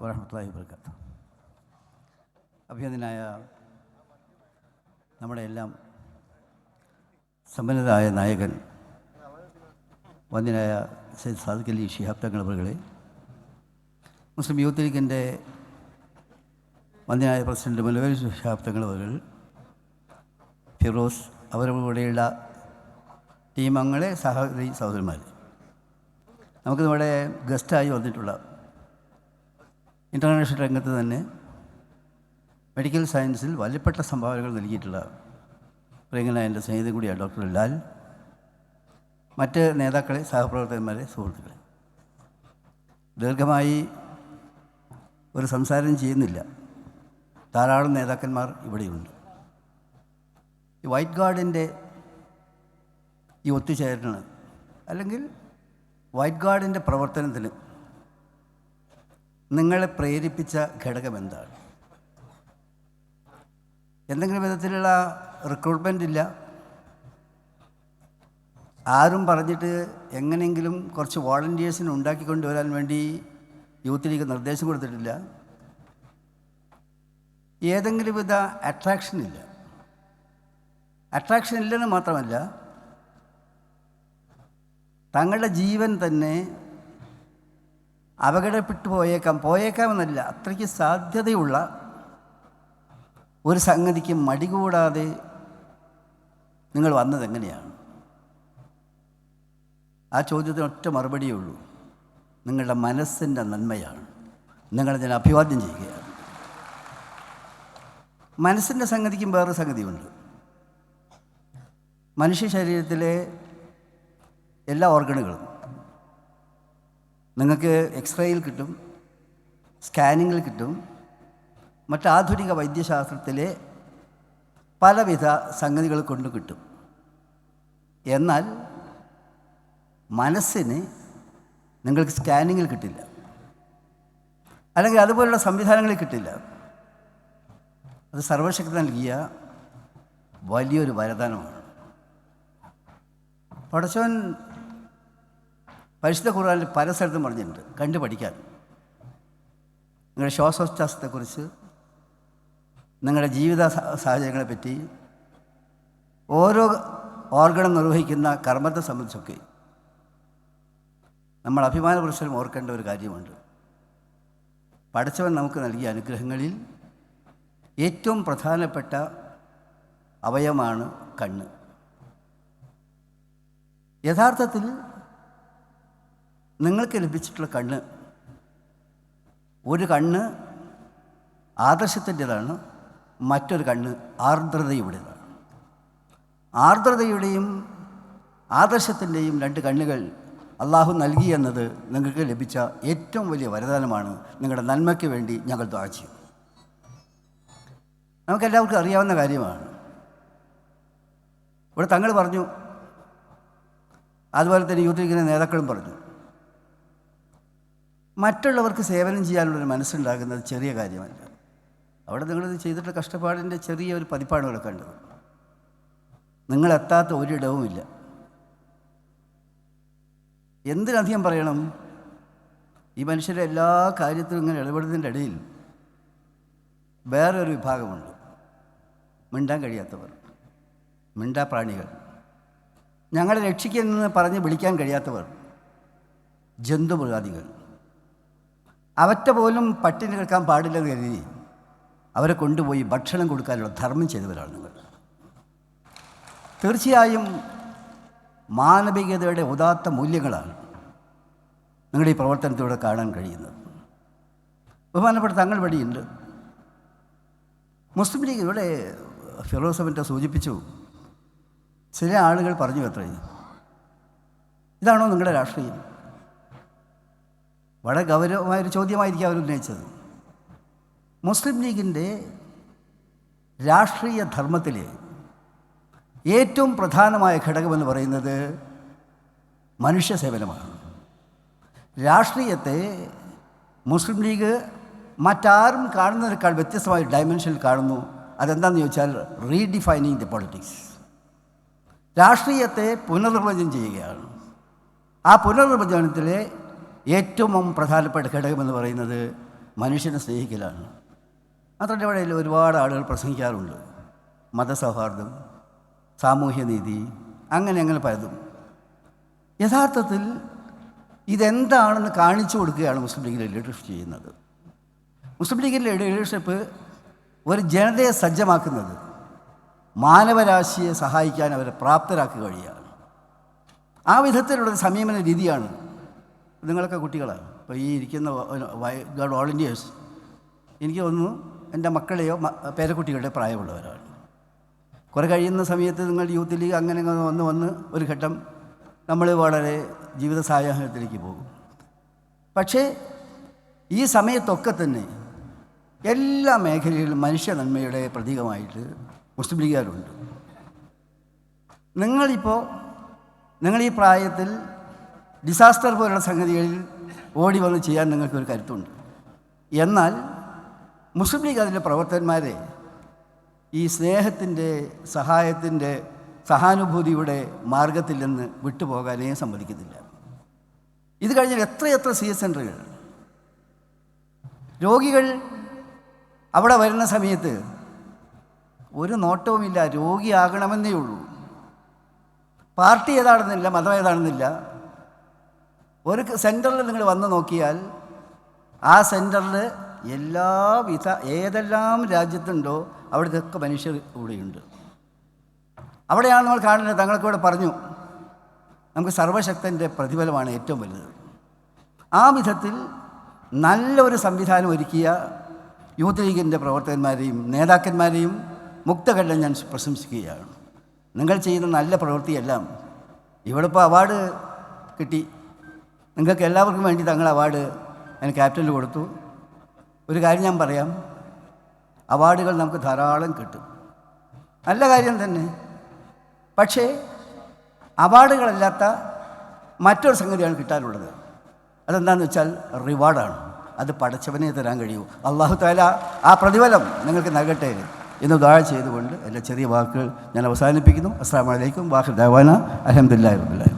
വറഹമത്തല്ലാഹി വർക്കാത്ത അഭ്യന്തനായ നമ്മുടെ എല്ലാം സമ്പന്നരായ നായകൻ വന്ദ്യനായ സയ്യിദ് സാദിഖ് അലി ഷിഹാബ് തങ്ങൾ മുസ്ലിം യൂത്ത് ലീഗിന്റെ വന്ദ്യനായ പ്രസിഡന്റ് മുലവേൽ ഷിഹാബ് തങ്ങൾ ഫിറോസ് അവരുടെ ടീമംഗങ്ങളെ സഹോദരി സഹോദരന്മാർ. നമുക്ക് നമ്മുടെ ഗസ്റ്റായി വന്നിട്ടുള്ള ഇന്റർനാഷണൽ രംഗത്ത് തന്നെ മെഡിക്കൽ സയൻസിൽ വലിയപ്പെട്ട സംഭാവനകൾ നൽകിയിട്ടുള്ള പ്രിയങ്കനായ എന്റെ സ്നേഹിതൻ കൂടിയാണ് ഡോക്ടർ ലാൽ. മറ്റ് നേതാക്കളെ സഹപ്രവർത്തകന്മാരെ സുഹൃത്തുക്കളെ. ദീർഘമായി ഒരു സംസാരം ചെയ്യുന്നില്ല. ധാരാളം നേതാക്കന്മാർ ഇവിടെയുണ്ട്. ഈ വൈറ്റ് ഗാർഡിന്റെ ഈ ഒത്തുചേരലാണ് അല്ലെങ്കിൽ വൈറ്റ് ഗാർഡിന്റെ പ്രവർത്തനത്തിന് നിങ്ങളെ പ്രേരിപ്പിച്ച ഘടകം എന്താണ് എന്തെങ്കിലും വിധത്തിലുള്ള റിക്രൂട്ട്മെന്റ് ഇല്ല. ആരും പറഞ്ഞിട്ട് എങ്ങനെയെങ്കിലും കുറച്ച് വോളണ്ടിയേഴ്സിനെ ഉണ്ടാക്കിക്കൊണ്ടുവരാൻ വേണ്ടി യൂത്ത് ലീഗ് നിർദ്ദേശം കൊടുത്തിട്ടില്ല. ഏതെങ്കിലും വിധ അട്രാക്ഷൻ ഇല്ല. അട്രാക്ഷൻ ഇല്ലെന്ന് മാത്രമല്ല തങ്ങളുടെ ജീവൻ തന്നെ അപകടപ്പെട്ടു പോയേക്കാം. പോയേക്കാമെന്നല്ല അത്രയ്ക്ക് സാധ്യതയുള്ള ഒരു സംഗതിക്ക് മടികൂടാതെ നിങ്ങൾ വന്നത് എങ്ങനെയാണ്? ആ ചോദ്യത്തിന് ഒറ്റ മറുപടിയേ ഉള്ളൂ. നിങ്ങളുടെ മനസ്സിന്റെ നന്മയാണ്. നിങ്ങളെ ഞാൻ അഭിവാദ്യം ചെയ്യുകയാണ്. മനസ്സിന്റെ സംഗതിക്കും വേറെ സംഗതിയുണ്ട്. മനുഷ്യ ശരീരത്തിലെ എല്ലാ ഓർഗണുകളും നിങ്ങൾക്ക് എക്സ്റേയിൽ കിട്ടും സ്കാനിങ്ങിൽ കിട്ടും മറ്റാധുനിക വൈദ്യശാസ്ത്രത്തിലെ പലവിധ സംഗതികൾ കൊണ്ട് കിട്ടും. എന്നാൽ മനസ്സിന് നിങ്ങൾക്ക് സ്കാനിങ്ങിൽ കിട്ടില്ല. അല്ലെങ്കിൽ അതുപോലുള്ള സംവിധാനങ്ങളിൽ കിട്ടില്ല. അത് സർവശക്തി നൽകിയ വലിയൊരു വരദാനമാണ്. പടച്ചവൻ പരിശുദ്ധ ഖുർആനിൽ പല സ്ഥലത്തും പറഞ്ഞിട്ടുണ്ട്. കണ്ടു പഠിക്കാൻ. നിങ്ങളുടെ ശ്വാസോച്ഛ്വാസത്തെക്കുറിച്ച് നിങ്ങളുടെ ജീവിത സാഹചര്യങ്ങളെ സാഹചര്യങ്ങളെപ്പറ്റി ഓരോ ഓർഗണം നിർവഹിക്കുന്ന കർമ്മത്തെ സംബന്ധിച്ചൊക്കെ നമ്മൾ അഭിമാനപുരുഷനും ഓർക്കേണ്ട ഒരു കാര്യമുണ്ട്. പഠിച്ചവൻ നമുക്ക് നൽകിയ അനുഗ്രഹങ്ങളിൽ ഏറ്റവും പ്രധാനപ്പെട്ട അവയവമാണ് കണ്ണ്. യഥാർത്ഥത്തിൽ നിങ്ങൾക്ക് ലഭിച്ചിട്ടുള്ള കണ്ണ് ഒരു കണ്ണ് ആദർശത്തിന്റെതാണ് മറ്റൊരു കണ്ണ് ആർദ്രതയുടേതാണ്. ആർദ്രതയുടെയും ആദർശത്തിന്റെയും രണ്ട് കണ്ണുകൾ അള്ളാഹു നൽകി എന്നത് നിങ്ങൾക്ക് ലഭിച്ച ഏറ്റവും വലിയ വരദാനമാണ്. നിങ്ങളുടെ നന്മയ്ക്ക് വേണ്ടി ഞങ്ങൾ താഴ്ച നമുക്കെല്ലാവർക്കും അറിയാവുന്ന കാര്യമാണ്. ഇവിടെ തങ്ങൾ പറഞ്ഞു അതുപോലെ തന്നെ യൂത്ത് ലീഗിന്റെ നേതാക്കളും പറഞ്ഞു മറ്റുള്ളവർക്ക് സേവനം ചെയ്യാനുള്ളൊരു മനസ്സുണ്ടാകുന്നത് ചെറിയ കാര്യമല്ല. അവിടെ നിങ്ങളിത് ചെയ്തിട്ട് കഷ്ടപ്പാടിന്റെ ചെറിയ ഒരു പതിപ്പാണ് ഇവിടെ കണ്ടത്. നിങ്ങളെത്താത്ത ഒരിടവുമില്ല എന്തിനധികം പറയണം? ഈ മനുഷ്യരെ എല്ലാ കാര്യത്തിലും ഇങ്ങനെ ഇടപെടുന്നതിന്റെ ഇടയിൽ വേറൊരു വിഭാഗമുണ്ട്. മിണ്ടാൻ കഴിയാത്തവർ മിണ്ടാ പ്രാണികൾ. ഞങ്ങളെ രക്ഷിക്കുന്നതെന്ന് പറഞ്ഞ് വിളിക്കാൻ കഴിയാത്തവർ ജന്തുമൃഗാദികൾ. അവറ്റ പോലും പട്ടിണി കിടക്കാൻ പാടില്ലെന്ന് കരുതി അവരെ കൊണ്ടുപോയി ഭക്ഷണം കൊടുക്കാനുള്ള ധർമ്മം ചെയ്തവരാണ് നിങ്ങൾ. തീർച്ചയായും മാനവികതയുടെ ഉദാത്ത മൂല്യങ്ങളാണ് നിങ്ങളുടെ ഈ പ്രവർത്തനത്തിലൂടെ കാണാൻ കഴിയുന്നത്. ബഹുമാനപ്പെട്ട തങ്ങൾ വഴിയുണ്ട്. മുസ്ലിം ലീഗ് ഇവിടെ ഫിറോസമിന്റെ സൂചിപ്പിച്ചു. ചില ആളുകൾ പറഞ്ഞു അത്രയും. ഇതാണോ നിങ്ങളുടെ രാഷ്ട്രീയം? വളരെ ഗൗരവമായൊരു ചോദ്യമായിരിക്കും അവർ ഉന്നയിച്ചത്. മുസ്ലിം ലീഗിന്റെ രാഷ്ട്രീയ ധർമ്മത്തിലെ ഏറ്റവും പ്രധാനമായ ഘടകമെന്ന് പറയുന്നത് മനുഷ്യ സേവനമാണ്. രാഷ്ട്രീയത്തെ മുസ്ലിം ലീഗ് മറ്റാരും കാണുന്നതിനേക്കാൾ വ്യത്യസ്തമായ ഡയമെൻഷനിൽ കാണുന്നു. അതെന്താണെന്ന് ചോദിച്ചാൽ റീഡിഫൈനിങ് ദി പൊളിറ്റിക്സ് രാഷ്ട്രീയത്തെ പുനർനിർവചനം ചെയ്യുകയാണ്. ആ പുനർനിർവചനത്തിലെ ഏറ്റവും പ്രധാനപ്പെട്ട ഘടകമെന്ന് പറയുന്നത് മനുഷ്യനെ സ്നേഹിക്കലാണ്. മാത്രമല്ല ഇവിടെ ഒരുപാട് ആളുകൾ പ്രസംഗിക്കാറുണ്ട്. മതസൗഹാർദ്ദം സാമൂഹ്യനീതി അങ്ങനെ അങ്ങനെ പലതും. യഥാർത്ഥത്തിൽ ഇതെന്താണെന്ന് കാണിച്ചു കൊടുക്കുകയാണ് മുസ്ലിം ലീഗിലെ ലീഡർഷിപ്പ് ചെയ്യുന്നത്. മുസ്ലിം ലീഗിലെ ലീഡർഷിപ്പ് ഒരു ജനതയെ സജ്ജമാക്കുന്നത് മാനവരാശിയെ സഹായിക്കാൻ അവരെ പ്രാപ്തരാക്കുക വഴിയാണ് ആ വിധത്തിലുള്ള സമീപന രീതിയാണ് നിങ്ങളൊക്കെ കുട്ടികളാണ്. ഇപ്പോൾ ഈ ഇരിക്കുന്ന വോളണ്ടിയേഴ്സ് എനിക്ക് ഒന്ന് എന്റെ മക്കളെയോ പേരക്കുട്ടികളുടെ പ്രായമുള്ളവരാണ്. കുറേ കഴിയുന്ന സമയത്ത് നിങ്ങൾ യൂത്ത് ലീഗ് അങ്ങനെ വന്ന് വന്ന് ഒരു ഘട്ടം നമ്മൾ വളരെ ജീവിത സാഹചര്യത്തിലേക്ക് പോകും. പക്ഷേ ഈ സമയത്തൊക്കെ തന്നെ എല്ലാ മേഖലയിലും മനുഷ്യ നന്മയുടെ പ്രതീകമായിട്ട് മുസ്ലിം ലീഗുകാരുണ്ട്. നിങ്ങളിപ്പോൾ നിങ്ങൾ ഈ പ്രായത്തിൽ ഡിസാസ്റ്റർ പോലുള്ള സംഗതികളിൽ ഓടി വന്ന് ചെയ്യാൻ നിങ്ങൾക്കൊരു കരുത്തുണ്ട്. എന്നാൽ മുസ്ലിം ലീഗ് അതിന്റെ പ്രവർത്തകന്മാരെ ഈ സ്നേഹത്തിന്റെ സഹായത്തിന്റെ സഹാനുഭൂതിയുടെ മാർഗത്തിൽ നിന്ന് വിട്ടുപോകാനേ സമ്മതിക്കുന്നില്ല ഇത് കഴിഞ്ഞാൽ എത്രയെത്ര സി എസ് സെന്ററുകൾ? രോഗികൾ അവിടെ വരുന്ന സമയത്ത് ഒരു നോട്ടവുമില്ല രോഗിയാകണമെന്നേ ഉള്ളൂ. പാർട്ടി ഏതാണെന്നില്ല മതം ഏതാണെന്നില്ല ഒരു സെന്ററിൽ നിങ്ങൾ വന്ന് നോക്കിയാൽ ആ സെന്ററിൽ എല്ലാവിധ ഏതെല്ലാം രാജ്യത്തുണ്ടോ അവിടുത്തെ മനുഷ്യർ ഇവിടെയുണ്ട്. അവിടെയാണ് നമ്മൾ കാണുന്നത്. തങ്ങൾക്ക് ഇവിടെ പറഞ്ഞു നമുക്ക് സർവശക്തന്റെ പ്രതിഫലമാണ് ഏറ്റവും വലുത്. ആ വിധത്തിൽ നല്ലൊരു സംവിധാനം ഒരുക്കിയ യൂത്ത് ലീഗിന്റെ പ്രവർത്തകന്മാരെയും നേതാക്കന്മാരെയും മുക്തകണ്ഠം ഞാൻ പ്രശംസിക്കുകയാണ്. നിങ്ങൾ ചെയ്യുന്ന നല്ല പ്രവൃത്തിയെല്ലാം ഇവിടെ ഇപ്പോൾ അവാർഡ് കിട്ടി. നിങ്ങൾക്ക് എല്ലാവർക്കും വേണ്ടി തങ്ങൾ അവാർഡ് ഞാൻ ക്യാപ്റ്റനിൽ കൊടുത്തു. ഒരു കാര്യം ഞാൻ പറയാം. അവാർഡുകൾ നമുക്ക് ധാരാളം കിട്ടും. നല്ല കാര്യം തന്നെ. പക്ഷേ അവാർഡുകളല്ലാത്ത മറ്റൊരു സംഗതിയാണ് കിട്ടാനുള്ളത്. അതെന്താണെന്ന് വെച്ചാൽ റിവാർഡാണ്. അത് പടച്ചവനെ തരാൻ കഴിയൂ. അള്ളാഹു താല ആ പ്രതിഫലം നിങ്ങൾക്ക് നൽകട്ടെ എന്ന് ദാഴ ചെയ്തുകൊണ്ട് എന്റെ ചെറിയ വാക്കുകൾ ഞാൻ അവസാനിപ്പിക്കുന്നു. അസ്സാം വലൈക്കും വാഹു ദേവാന. അലഹമുല്ലാ